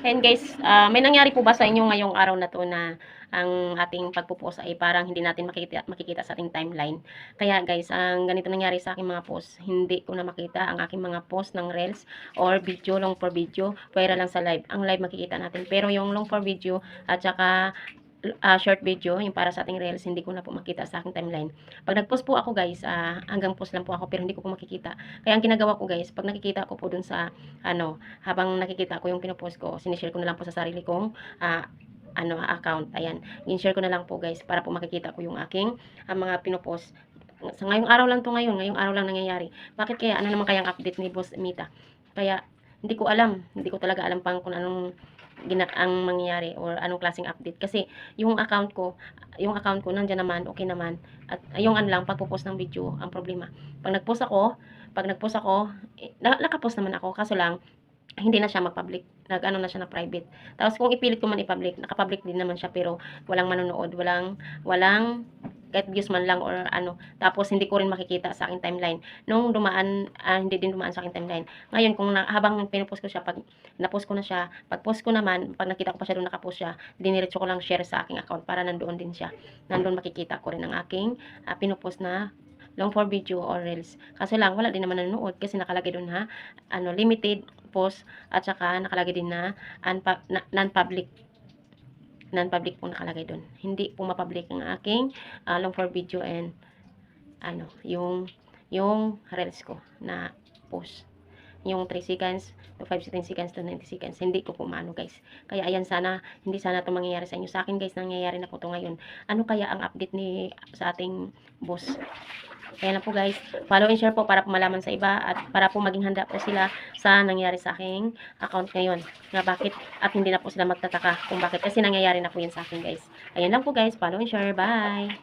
And guys, ah, may nangyari po ba sa inyo ngayong araw na to na ang ating pagpo-post ay parang hindi natin makikita, makikita sa ating timeline. Kaya guys, ang ganito nangyari sa aking mga post, hindi ko na makita ang aking mga post ng reels or video, long for video, pwera lang sa live. Ang live makikita natin. Pero yung long for video at saka ah, short video, yung para sa ating reels, hindi ko na po makita sa aking timeline. Pag nag-post po ako guys, ah, hanggang post lang po ako pero hindi ko po makikita. Kaya ang ginagawa ko guys, pag nakikita ko po dun sa ano, habang nakikita ko yung pinopost ko, sinishare ko na lang po sa sarili kong ah, ano, account. Ayan, in-share ko na lang po guys para po makikita ko yung aking ah, mga pinopost. Sa ngayong araw lang to ngayon, ngayong araw lang nangyayari. Bakit kaya? Ano naman kayang update ni Boss Mita? Kaya, hindi ko alam. Hindi ko talaga alam pang kung anong gina ang mangyayari or anong klaseng update. Kasi, yung account ko, yung account ko, nandyan naman, okay naman. At yung ano lang, pagpo-post ng video, ang problema. Pag nag-post ako, pag nag-post ako, eh, na- nakapost naman ako. Kaso lang, hindi na siya mag-public. Nag-ano na siya na private. Tapos kung ipilit ko man i-public, naka-public din naman siya pero walang manonood, walang walang kahit views man lang or ano. Tapos hindi ko rin makikita sa aking timeline. Nung dumaan, ah, hindi din dumaan sa aking timeline. Ngayon kung na, habang pinupost ko siya, pag na-post ko na siya, pag post ko naman, pag nakita ko pa siya doon nakapost siya, diniretso ko lang share sa aking account para nandoon din siya. Nandoon makikita ko rin ang aking ah, pinupost na long for video or reels. Kaso lang, wala din naman nanonood kasi nakalagay doon ha, ano, limited post at saka nakalagay din na, na non-public non-public po nakalagay doon. Hindi po mapublic ang aking ah, long for video and ano, yung yung reels ko na post. Yung 3 seconds, to 5 seconds to 90 seconds. Hindi ko po maano guys. Kaya ayan sana, hindi sana ito mangyayari sa inyo. Sa akin guys, nangyayari na po ito ngayon. Ano kaya ang update ni sa ating boss? Kaya na po guys, follow and share po para po malaman sa iba at para po maging handa po sila sa nangyari sa aking account ngayon. Na bakit at hindi na po sila magtataka kung bakit kasi nangyayari na po yan sa akin guys. Ayan lang po guys, follow and share. Bye!